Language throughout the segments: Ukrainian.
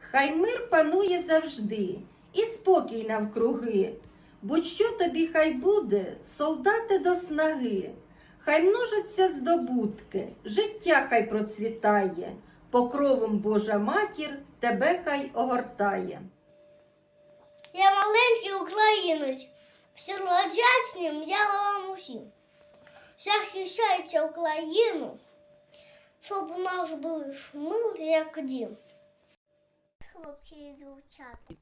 Хай мир панує завжди і спокій навкруги. Будь-що тобі хай буде, солдати до снаги. Хай множаться здобутки, життя хай процвітає, покровом Божа матір тебе хай огортає. Я маленький українець, всеродячним я вам усім. Захищайте Україну, щоб у нас був мир, як дім. Хлопці і дівчата,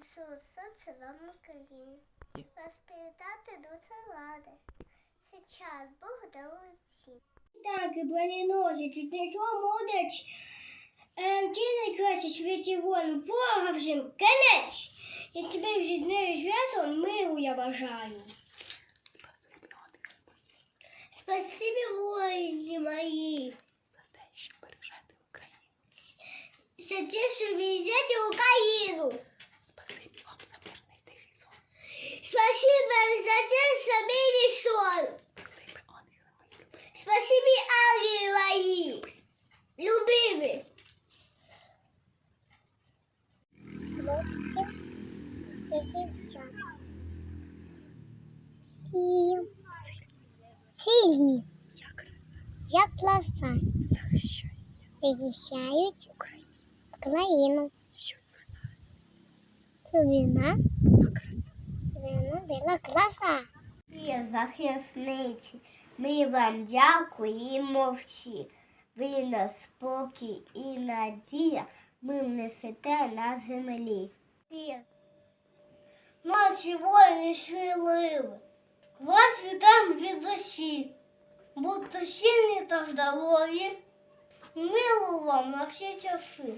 все це вам Україні. Розповідати дуже ради. Сейчас Бог долучить. Так, і броненосець, нічого молодець. Ем, ти найкращий світі вон, ворога всім, кінець! Я тебе зі днею святом миру я бажаю. Спасибі, воїни мої. За те, що везете Спасибо за те, що мені сон. Спасибо, ангели мои, любимые. Хлопці і дівчата. І сильні. Як краса. Як краса. Захищають. Захищають Україну. Що вона? Війна була краса. захисниці, ми вам дякуємо всі. Ви на спокій і надія ми несете на землі. Наші воїни щасливі, вас вітаємо від душі. Будьте сильні та здорові, милу вам на всі часи.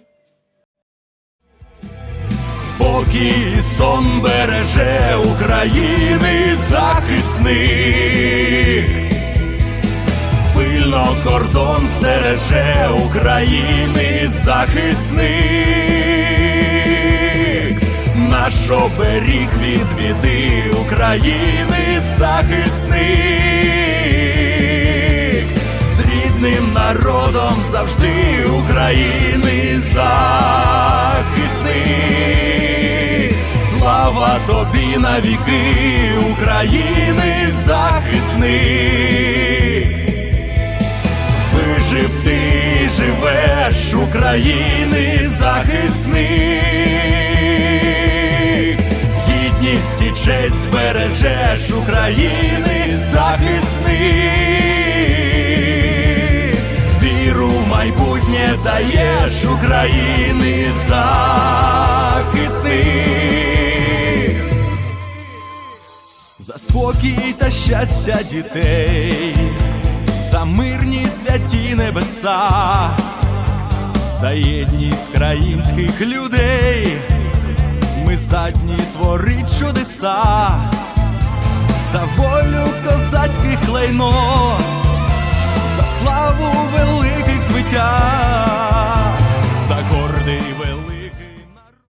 Спокій сон береже України захисник. Пильно кордон стереже України захисник. Наш оберіг від біди України захисник. З рідним народом завжди України захисник. Тобі навіки, України захисник. Вижив ти, живеш України захисник. Гідність і честь бережеш України захисник. Віру в майбутнє даєш України захисник. Спокій та щастя дітей, за мирні святі небеса, за єдність українських людей, ми здатні творить чудеса, за волю козацьких клейнот.